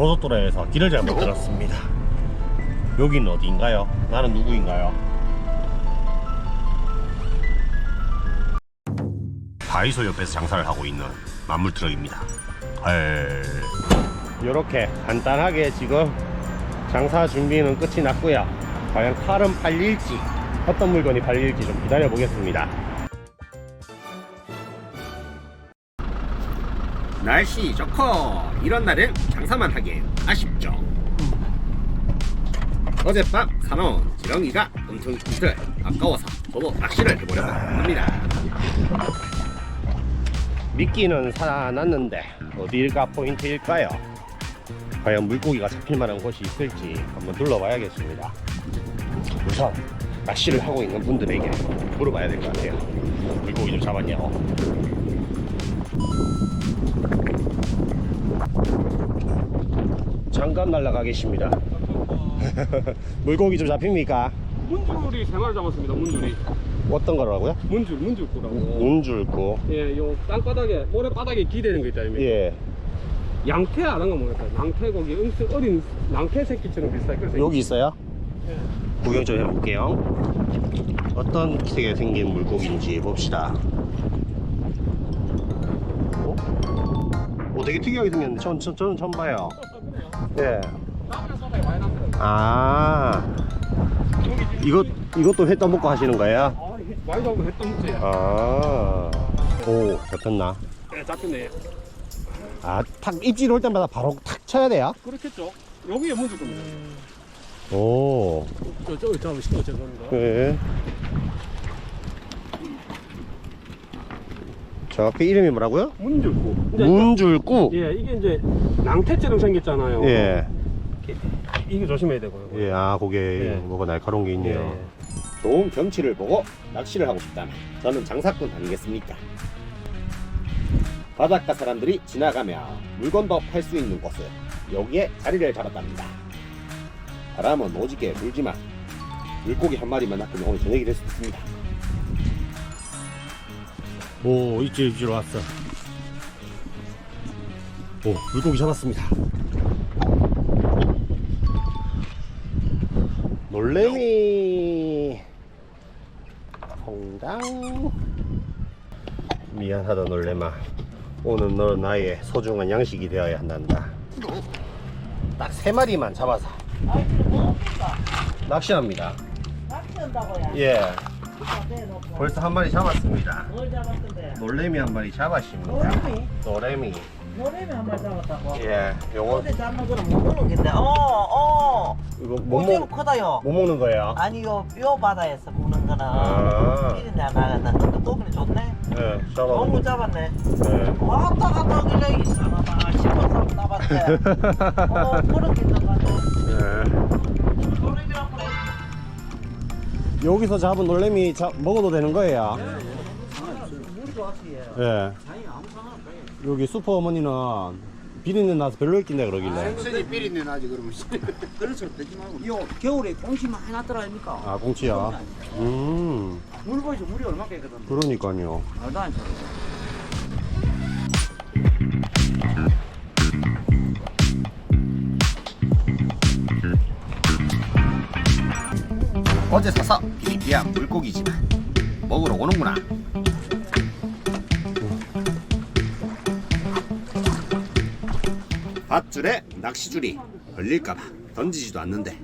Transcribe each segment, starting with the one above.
고속도로에서 길을 잘못 들었습니다. 여기는 어디인가요? 나는 누구인가요? 다이소 옆에서 장사를 하고 있는 만물 트럭입니다. 이렇게 간단하게 지금 장사 준비는 끝이 났고요. 과연 칼은 팔릴지 어떤 물건이 팔릴지 좀 기다려 보겠습니다. 날씨 좋고 이런 날엔 장사만 하기엔 아쉽죠. 어젯밤 사놓은 지렁이가 이틀 아까워서 저도 낚시를 해보려고 합니다. 미끼는 사놨는데 어디가 포인트일까요? 과연 물고기가 잡힐 만한 곳이 있을지 한번 둘러봐야겠습니다. 우선 낚시를 하고 있는 분들에게 물어봐야 될 것 같아요. 물고기 좀 잡았냐고. 잠깐 날라가 계십니다. 물고기 좀 잡힙니까? 문줄이 세 마리 잡았습니다. 문줄이. 어떤 거라고요? 문줄, 문줄꾸라고. 운줄고. 예, 요 땅바닥에 모래바닥에 기대는 거 있다 아닙니까? 예. 양태 아는 거 모르겠다. 양태 고기 응스 어린 양태 새끼처럼 비슷하게 그래서 여기 있어요? 예. 구경 좀 해볼게요. 어떤 색에 생긴 물고기인지 봅시다. 되게 특이하게 생겼는데 전, 전, 저는 처음 봐요. 예. 아, 이것, 이것도 회 떠먹고 하시는 거예요? 많이 잡으면 했던 문제. 아, 오, 잡혔나? 예, 잡혔네. 아, 탁 입질 올 때마다 바로 탁 쳐야 돼요? 그렇겠죠. 여기에 문줄 겁니다. 오, 저, 저, 잡으시죠, 죄송합니다. 네. 정확히 이름이 뭐라고요? 문줄꾸. 이제 문줄꾸. 예, 이게 이제 낭태처럼 생겼잖아요. 예. 이 게 조심해야 되고요. 예, 아, 그게 예. 뭐가 날카로운 게 있네요. 예. 좋은 경치를 보고 낚시를 하고 싶다면 저는 장사꾼 아니겠습니까? 바닷가 사람들이 지나가며 물건도 팔 수 있는 곳을 여기에 자리를 잡았답니다. 바람은 오지게 불지만 물고기 한 마리만 낚으면 오늘 저녁이 될수 있습니다. 오, 입질 입질 왔어. 오, 물고기 잡았습니다. 놀래미. 홍당. 미안하다 놀래마. 오늘 너는 나의 소중한 양식이 되어야 한단다. 딱 세 마리만 잡아서. 낚시합니다. 낚시한다고요? 예 벌써 한 마리 잡았습니다. 뭘 잡았던데? 놀래미 한 마리 잡았습니다. 노래미? 노래미. 노래미 한 마리 잡았다고? 예 요거. 어제 잡는 거는 못 먹는데. 어 어. 이거 못, 오징어 먹, 크다요. 못 먹는 거예요? 아니요 뼈 바다에서 먹는 거는 아. 이리 나가다. 또그리 좋네. 예 너무 잡아 잡았네. 예. 왔다 갔다 하길래 이 사람아 싶어서 나봤대. 어 그렇게 나가네. 예. 여기서 잡은 놀래미 자, 먹어도 되는 거예요? 얘 예. 여기 슈퍼 어머니는 비린내 나서 별로 있긴데 그러길래. 선이 비린내 나지 그러면 그래서 되지 말고 요 겨울에 공시 많이 났더라 아닙니까 아, 공치야. 음, 물 보이죠 물이 얼마 깨거든 그러니까요. 말도 안 돼. 어제 사서 귀한 물고기지만 먹으러 오는구나. 밧줄에 낚시줄이 걸릴까봐 던지지도 않는데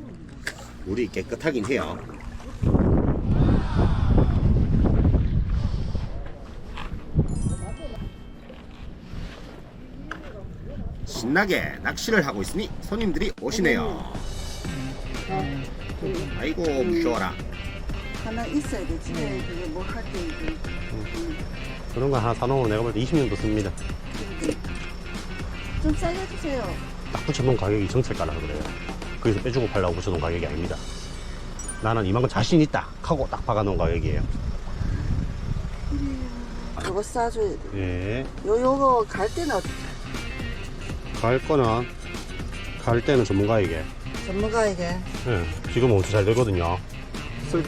물이 깨끗하긴 해요. 신나게 낚시를 하고 있으니 손님들이 오시네요. 아이고 무서워라. 하나 있어야 돼. 집에 그게 뭐 할 때 이제. 그런 거 하나 사놓으면 내가 볼 때 20년도 씁니다. 좀 싸게 주세요. 딱 붙여놓은 가격이 정책가라 그래요. 거기서 빼주고 팔라고 붙여놓은 가격이 아닙니다. 나는 이만큼 자신 있다 하고 딱 박아놓은 가격이에요. 그거 싸줘야 돼. 예. 요, 요거 갈 때는 어떻게? 갈 거는 갈 때는 전문가에게. 전문가에게. 예. 지금 엄청 잘 되거든요. 쓸,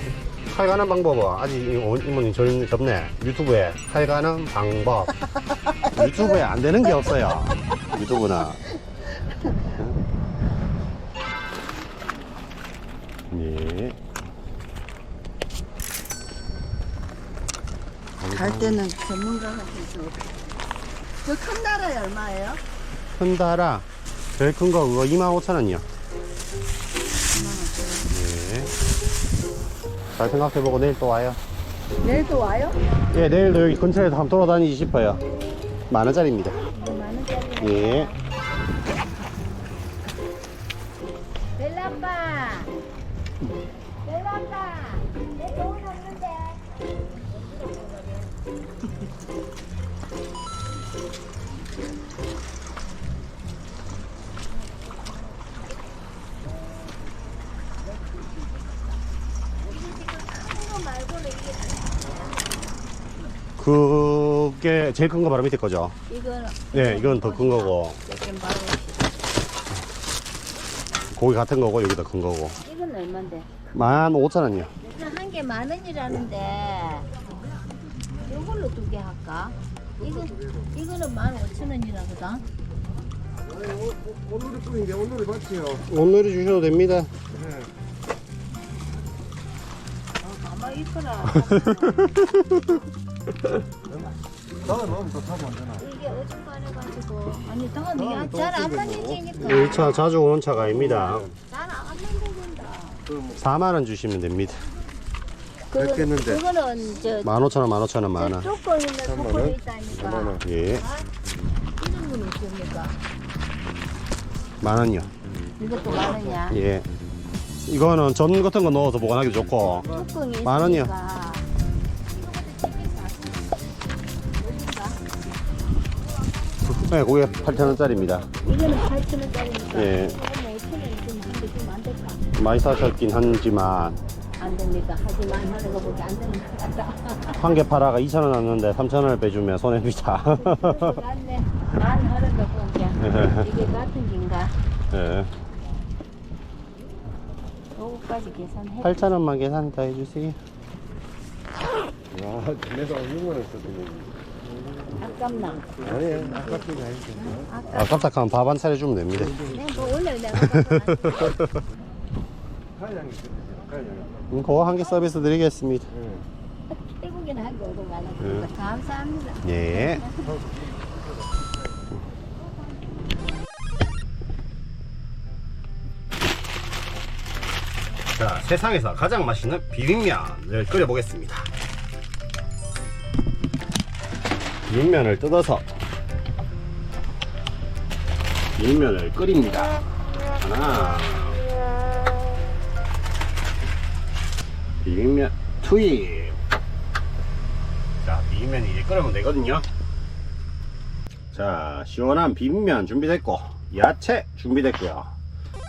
칼 가는 방법은 아직 이 어- 이모님 절 접네. 유튜브에 칼 가는 방법. 유튜브에 안 되는 게 없어요. 유튜브는. 예. 갈 때는 전문가가 해줘. 저큰 나라에 얼마예요? 큰 다라 제일 큰 거 그거 25,000원이요. 잘 생각해보고 내일 또 와요. 내일도 와요? 예, 내일도 여기 근처에서 한번 돌아다니지 싶어요. 만 원짜리입니다. 만 원짜리. 예. 그게 제일 큰 거 바로 밑에 거죠? 이거는 네, 이건 더 큰 거고. 바로 고기 같은 거고, 여기도 큰 거고. 이건 얼만데? 만 오천 원이요. 한개 만 원이라는데 이걸로 두 개 할까? 이거 이거는 만 오천 원이라거든. 오늘이 뿐인데 오늘이 맞지요. 오늘이 주셔도 됩니다. 가 만 있어라. 나는 너무 안 되나? 이게 어중간해가지고 아니 당연히 잘안 만들지니까. 이차 자주 오는 차가 아닙니다. 잘안 만들진다. 4만 원 주시면 됩니다. 그거는 그거는 저만 오천 원, 만 오천 원, 만 원. 조건 있는 소포도 있다니까. 예, 이런 건 있습니까? 만 원이요. 이것도 만 원이야. 예. 이거는 전 같은 거 넣어서 보관하기 좋고. 조건이 만 원이요. 있으니까. 네, 그게 8천 원짜리입니다. 이거는 8천 원짜리니까. 예. 이거 5천 원이 좀 주면 안 될까? 많이 사셨긴 하지만 안 됩니다. 하지만 하는 거보다 안 되는 것 같다. 한 개 팔아가 2천 원 왔는데 3천 원을 빼주면 손해입니다. 맞네. 만 하는 거 보니까 이게 같은 긴가? 예. 요거까지 계산해. 8천 원만 계산 다 해주세요. 와, 내가 6만 원 썼더니. 아깝나? 아니, 아깝긴 아니지. 아깝. 아깝다 하면 밥 한 차례 주면 됩니다. 내가 뭐 원래 내가 있어요. 가양이. 음, 그거 한 개 서비스 드리겠습니다. 태국에는 한개 오고 예. 가는 감사합니다. 예. 자, 세상에서 가장 맛있는 비빔면을 끓여보겠습니다. 비빔면을 뜯어서 비빔면을 끓입니다. 하나, 비빔면 투입. 자, 비빔면이 이제 끓으면 되거든요. 자, 시원한 비빔면 준비됐고, 야채 준비됐고요.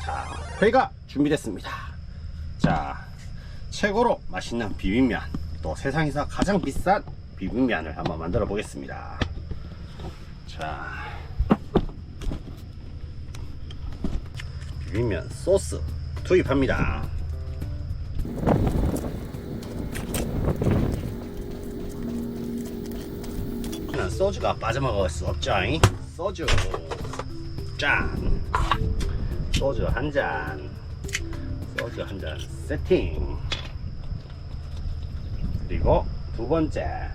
자, 회가 준비됐습니다. 자, 최고로 맛있는 비빔면, 또 세상에서 가장 비싼 비빔면을 한번 만들어 보겠습니다. 자, 비빔면 소스 투입합니다. 는 소주가 빠져먹을 수 없죠. 잉? 소주 짠. 소주 한 잔. 소주 한 잔 세팅. 그리고 두 번째.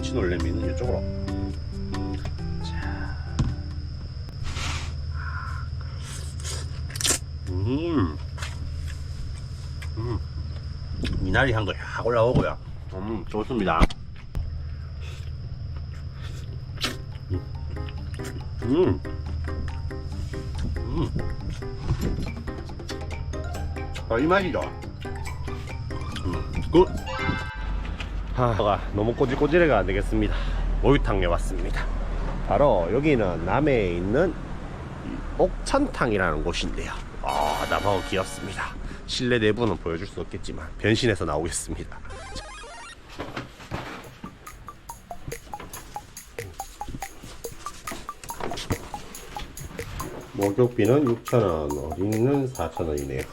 용치 놀래미는 이쪽으로. 자. 음. 음. 미나리 향도 확 올라오고요. 음, 좋습니다. 음. 음. 아, 이 맛이죠. 음, 굿. 하가 너무 꼬질꼬질해가 안 되겠습니다. 목욕탕에 왔습니다. 바로 여기는 남해에 있는 이 옥천탕이라는 곳인데요. 아, 나하고 귀엽습니다. 실내 내부는 보여줄 수 없겠지만 변신해서 나오겠습니다. 목욕비는 6,000원, 어린이는 4,000원이네요.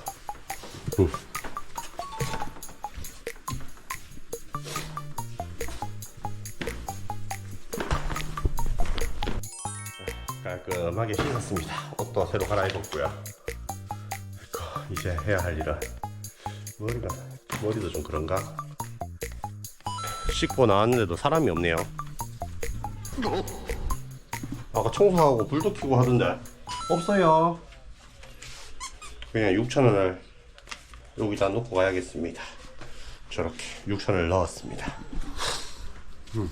씻었습니다. 옷도 새로 갈아입었고요. 아이고, 이제 해야 할 일은 머리가 머리도 좀 그런가? 씻고 나왔는데도 사람이 없네요. 아까 청소하고 불도 켜고 하던데 없어요. 그냥 6천 원을 여기다 놓고 가야겠습니다. 저렇게 6천 원을 넣었습니다. 음.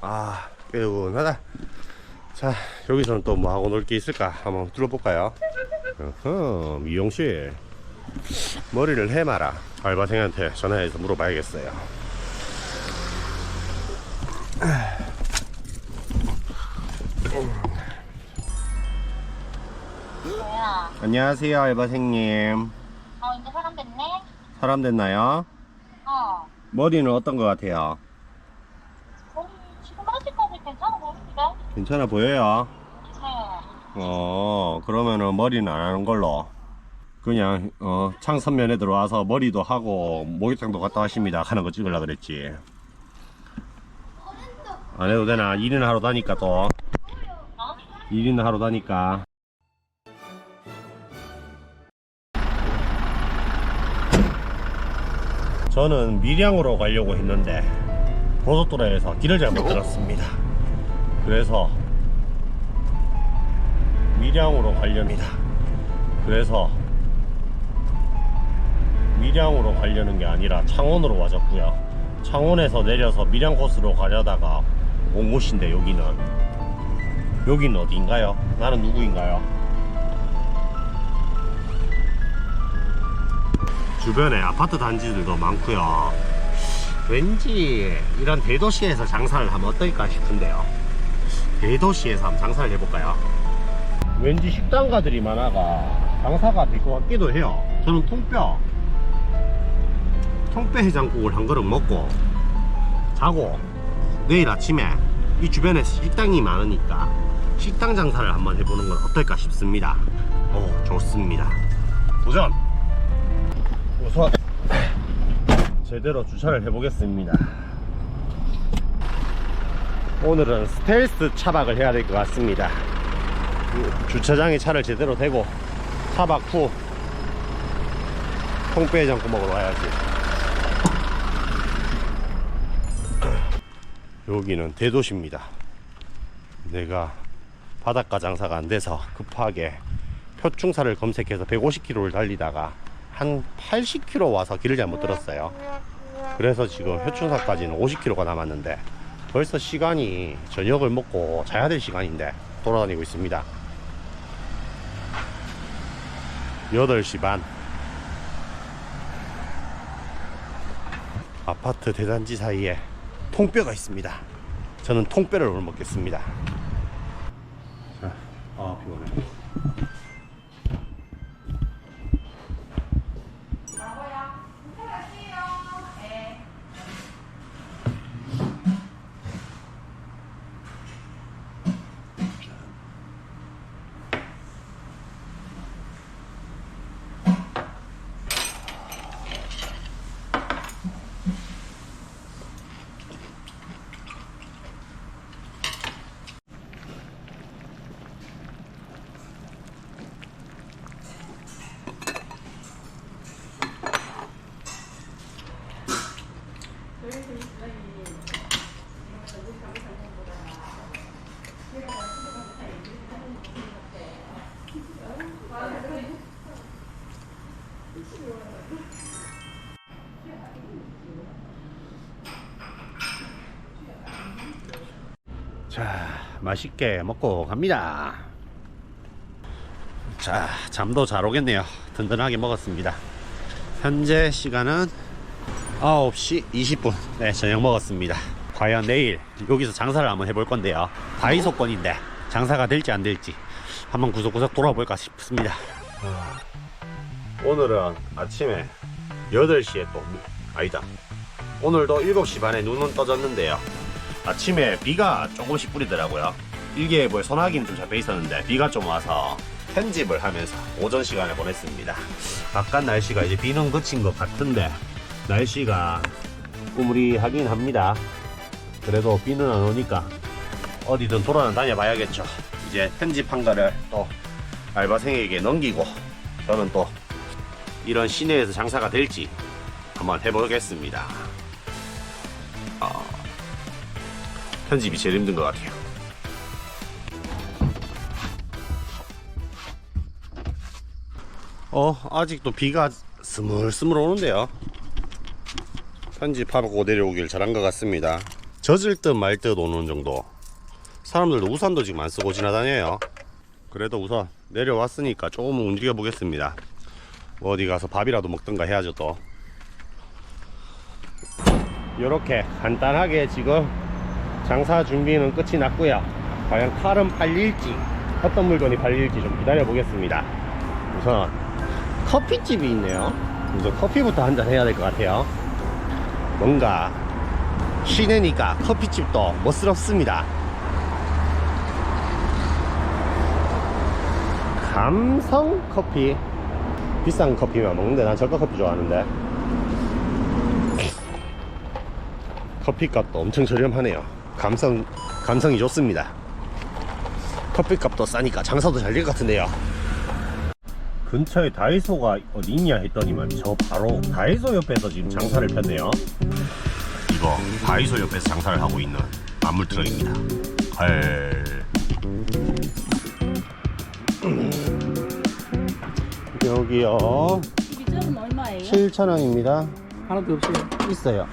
아 깨운하다. 자 여기서는 또 뭐 하고 놀 게 있을까 한번 둘러볼까요? 어허 미용실 머리를 해마라 알바생한테 전화해서 물어봐야겠어요. 뭐야? 안녕하세요 알바생님. 어 이제 사람 됐네? 사람 됐나요? 어. 머리는 어떤 것 같아요? 음, 지금 아직까지 괜찮아 보이는데? 괜찮아 보여요. 네. 어 그러면은 머리는 안 하는 걸로. 그냥 어 창선면에 들어와서 머리도 하고 목욕탕도 갔다 왔습니다. 하는 거 찍으려 그랬지. 안 해도 되나? 일이나 하러 다니까 또. 일이나 하러 다니까. 저는 밀양으로 가려고 했는데 고속도로에서 길을 잘못 들었습니다 그래서 밀양으로 가렵니다. 그래서 밀양으로 가려는 게 아니라 창원으로 와졌고요. 창원에서 내려서 밀양 코스로 가려다가 온 곳인데 여기는 여기는 어디인가요? 나는 누구인가요? 주변에 아파트 단지들도 많고요. 왠지 이런 대도시에서 장사를 하면 어떨까 싶은데요. 대도시에서 한번 장사를 해볼까요? 왠지 식당가들이 많아가 장사가 될 것 같기도 해요. 저는 통뼈, 통뼈 해장국을 한 그릇 먹고 자고 내일 아침에 이 주변에 식당이 많으니까 식당 장사를 한번 해보는 건 어떨까 싶습니다. 오, 좋습니다. 도전! 우선 제대로 주차를 해보겠습니다. 오늘은 스텔스 차박을 해야 될 것 같습니다. 주차장에 차를 제대로 대고 차박 후 통뼈해장국 먹으러 가야지. 여기는 대도시입니다. 내가 바닷가 장사가 안 돼서 급하게 표충사를 검색해서 150km를 달리다가 한 80km 와서 길을 잘못 들었어요. 그래서 지금 표충사까지는 50km가 남았는데 벌써 시간이 저녁을 먹고 자야 될 시간인데 돌아다니고 있습니다. 8시 반. 아파트 대단지 사이에 통뼈가 있습니다. 저는 통뼈를 오늘 먹겠습니다 자, 아 피곤해 자, 맛있게 먹고 갑니다. 자, 잠도 잘 오겠네요. 든든하게 먹었습니다. 현재 시간은 9시 20분. 네, 저녁 먹었습니다. 과연 내일 여기서 장사를 한번 해볼 건데요. 다이소권인데 장사가 될지 안 될지 한번 구석구석 돌아볼까 싶습니다. 오늘은 아침에 8시에 또 아니다 오늘도 7시 반에 눈은 떠졌는데요 아침에 비가 조금씩 뿌리더라고요. 일기예보에 소나기는 좀 잡혀 있었는데 비가 좀 와서 편집을 하면서 오전 시간을 보냈습니다. 바깥 날씨가 이제 비는 그친 것 같은데 날씨가 꾸무리하긴 합니다. 그래도 비는 안 오니까 어디든 돌아는 다녀 봐야겠죠. 이제 편집한 거를 또 알바생에게 넘기고 저는 또 이런 시내에서 장사가 될지 한번 해보겠습니다. 어, 편집이 제일 힘든 것 같아요. 어, 아직도 비가 스물스물 오는데요. 편집하고 내려오길 잘한 것 같습니다. 젖을 듯 말 듯 오는 정도. 사람들도 우산도 지금 안 쓰고 지나다녀요. 그래도 우선 내려왔으니까 조금 움직여 보겠습니다. 뭐 어디 가서 밥이라도 먹던가 해야죠 또. 이렇게 간단하게 지금 장사 준비는 끝이 났고요. 과연 칼은 팔릴지 어떤 물건이 팔릴지 좀 기다려 보겠습니다. 우선 커피집이 있네요. 우선 커피부터 한잔 해야 될 것 같아요. 뭔가 시내니까 커피집도 멋스럽습니다. 감성 커피 비싼 커피만 먹는데 난 저가 커피 좋아하는데 커피값도 엄청 저렴하네요 감성 감성이 좋습니다. 커피값도 싸니까 장사도 잘 될 것 같은데요. 근처에 다이소가 어디 있냐 했더니만 저 바로 다이소 옆에서 지금 장사를 폈네요. 이거 다이소 옆에서 장사를 하고 있는 만물 트럭입니다. 헐. 여기요. 이점은 얼마예요? 7,000원입니다 하나도 없어요. 있어요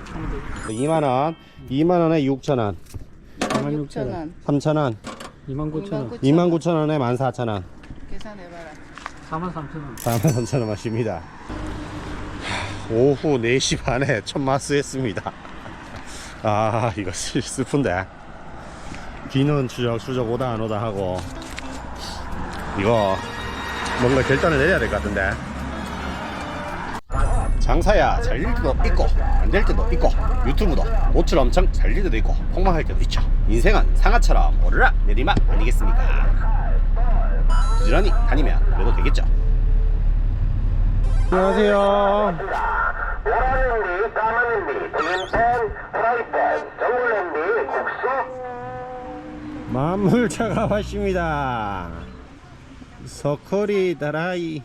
2만원 2만원에 6,000원 6,000원. 3,000원 2만 9천 원. 29,000원에 14,000원 계산해봐라. 4만 3천 원. 43,000원 마십니다 오후 4시 반에 첫 마스했습니다 아 이거 슬- 슬픈데 비는 추적추적 오다 안 오다 하고 이거 뭔가 결단을 내려야 될 것 같은데 장사야 잘 될 때도 있고 안 될 때도 있고 유튜브도 모처럼 엄청 잘 될 때도 있고 폭망할 때도 있죠 인생은 상아처럼 오르락 내리막 아니겠습니까 부지런히 다니면 그래도 되겠죠 안녕하세요 오라는디, 까마는디, 그린팬, 프라이팬, 정글랜디, 국수, 만물차가 왔습니다. 서커리 다라이.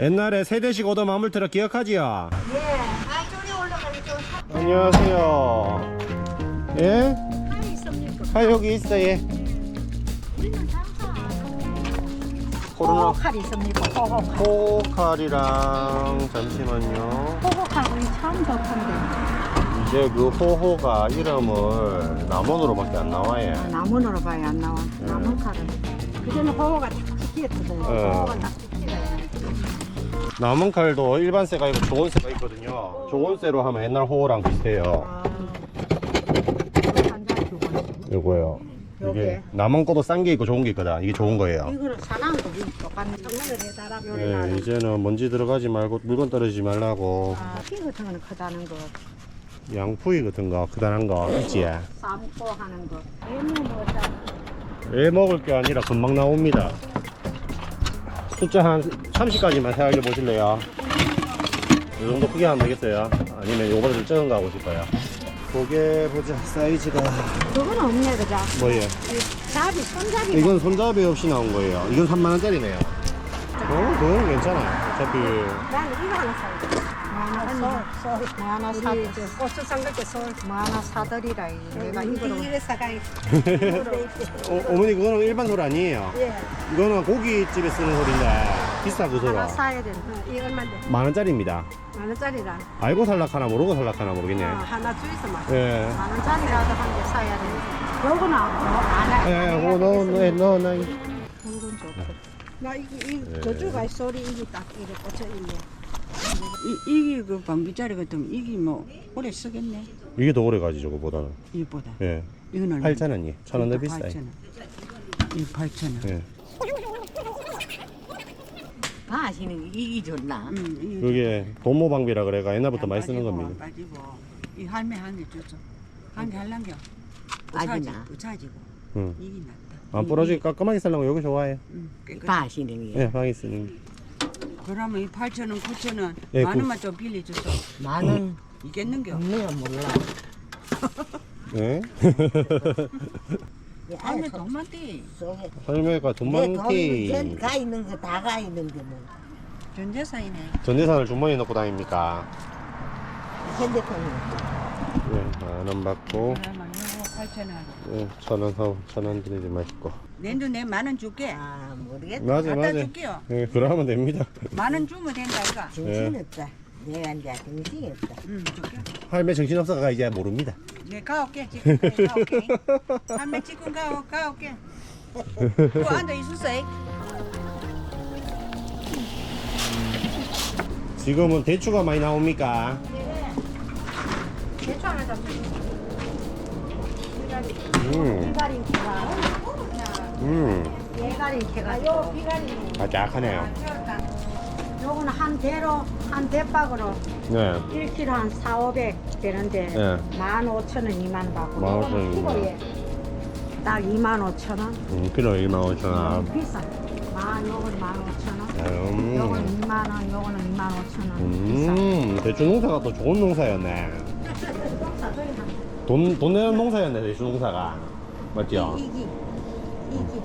옛날에 세대식 오던 만물트럭 기억하지요? 예. 아, 저리 올라가니까 안녕하세요. 예? 칼이 있습니까? 아 여기 있어 예. 우리는 장사. 코로나 호호칼이 있습니까? 호호칼. 호호칼이랑 잠시만요. 호호칼이 참 좋던데. 이제 그 호호가 이름을 남원으로밖에 안 나와요. 나무로 봐야 안 나와. 나무 칼은. 그전에 호호가 딱 찍히거든. 어. 호호가 딱. 남은 칼도 일반 쇠가 있고 좋은 쇠가 있거든요. 좋은 쇠로 하면 옛날 호호랑 비슷해요. 아. 요거요. 이게 요게? 남은 거도 싼 게 있고 좋은 게 있거든. 이게 좋은 거예요. 이거는 사나운도 똑같네. 정면을 해달라. 요리 네. 이제는 먼지 들어가지 말고 물건 떨어지지 말라고 아, 피 같은 거는 크다는 거. 양푸이 같은 거 크다란 거 있지. 삶고 하는 거. 얘는 뭐다. 왜 먹을 게 아니라 금방 나옵니다. 숫자 한 30까지만 생각해 보실래요? 이 정도 크게 하면 되겠어요? 아니면 요거보다 좀 적은 거 하고 싶어요? 보게 보자 사이즈가 그건 없네, 그죠? 뭐예요? 이 잡이, 손잡이. 이건 손잡이 없이 나온 거예요. 이건 3만 원짜리네요. 어, 그건 괜찮아요. 어차피 나는 이거 하나 살게. 뭐 하나, 소, 소, 뭐 하나 사, 고추 쌍긋게 소, 뭐 하나 사드리라. 이. 내가 이거로. 어, 어머니 그거는 일반 소리 아니에요. 예. 이거는 고깃집에 쓰는 소리인데 비싸 그 소리. 하나 사야 된다. 이 얼마인데? 만 원짜리입니다. 만 원짜리라. 알고 살락하나 모르고 살락하나 모르겠네. 어, 하나 주있어 막. 예. 만 원짜리라도 한 개 사야 된다. 요거는 뭐안 해. 예, 어, 너, 너, 너, 너. 이건 좋고. 나 이게 이 예. 저주가 이 소리 이게 딱 이게 꽂혀 있네. 이, 이게 그 방비짜리 같으면 이게 뭐 오래 쓰겠네. 이게 더 오래 가지 저거보다는. 이보다. 예. 이건 얼마? 8천 원이. 천 원 더 비싸요. 8,000원. 이 8천 원. 예. 게 이게 좋나? 응, 그게 돈모 방비라 그래가 옛날부터 많이 쓰는 겁니다. 빠지고 이 할매 한개 줬어. 한개 할랑겨. 빠지나? 으차지고 응. 이게 낫다. 안 부러지게 깔끔하게 살려고 여기 깨끗. 다 하시는 게. 예, 방에 쓰는. 게. 그러면 이 8천 원, 9천 원, 예, 만 그- 원만 좀 빌려줬어. 만원 이겠는겨? 내가 몰라. 예? 할매 돈만 떼. 속에 할매가 돈내 돈이 많게 가 있는 거 다 가 있는 게 뭐. 전재산이네. 전재산을 주머니에 넣고 다닙니까? 핸드폰이. 예, 만원 받고 이거 8천 원. 예, 천원 하고 천원 드리지 마시고. 내도 내 만 원 줄게. 아 모르겠다. 맞아 갖다 맞아. 줄게요. 예, 그러면 됩니다. 만 원 주면 된다 이거. 정신없다. 내가 이제 정신없다. 응, 줄게. 할매 정신 없어가 이제 모릅니다. 내 가올게 지금 가올게. 할매 지금 가 가올게. 그 앉아 있었어. 지금은 대추가 많이 나옵니까? 음, 비가린 키가 음, 예가린 키가 요 비가린 아, 약하네요. 요거는 한 대로 한 대박으로 네, 1kg 한 4, 500 되는데 네. 15,000원 2만 받고 15,000원, 요거는 키로에 딱 25,000원. 음, 키로 2만 5천 원. 비싸. 만 요거는 15,000원. 요거는 음, 2만 원 요거는 25,000원. 비싸. 음, 대추 농사가 또 좋은 농사였네. 돈, 돈 내는 농사였네, 대추 농사가. 맞죠? 이기 이기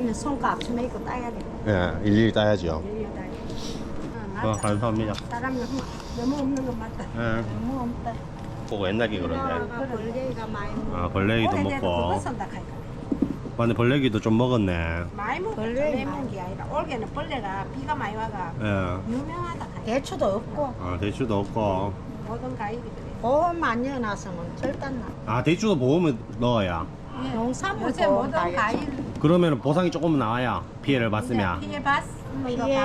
이는 손값 좀 있고 따야 돼 예, 일일이 따야죠. 일일이 따야 돼 어, 어, 맞다. 감사합니다. 사람이 너무 없는 건 맞다 예, 너무 없다 보고 옛날에 그런데. 벌레가 많이 먹어 아, 벌레기도 그거 먹고. 산다 카니까 맞네, 벌레기도 좀 먹었네. 많이 먹어 벌레 먹은 게 아니라 올해는 벌레가 비가 많이 와가 예, 유명하다 카니까 대추도 없고 아, 대추도 없고. 모든 과일이 보험 안 넣어놨으면 절대 안 나. 아, 대추도 보험을 넣어야. 농산물 요새 모든 과일 그러면 보상이 조금 나와야 피해를 봤으면. 피해 봤 피해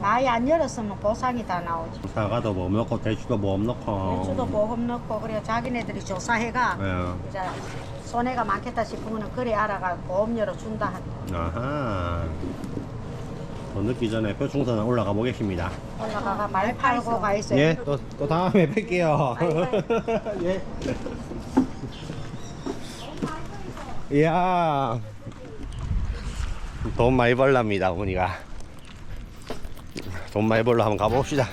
많이 안 열었으면 보상이 다 나오지 사과도 보험 넣고, 대추도 보험 넣고. 대추도 보험 넣고 그래 자기네들이 조사해가 예. 이제 손해가 많겠다 싶으면 그래 알아가 보험 열어 준다 한다 아하. 더 늦기 전에 표충선 올라가 보겠습니다. 올라가가 말 팔고 가 있어요 예, 또, 또 다음에 뵐게요. 예. 이야. 돈 많이 벌랍니다, 어머니가. 돈 많이 벌러 한번 가봅시다.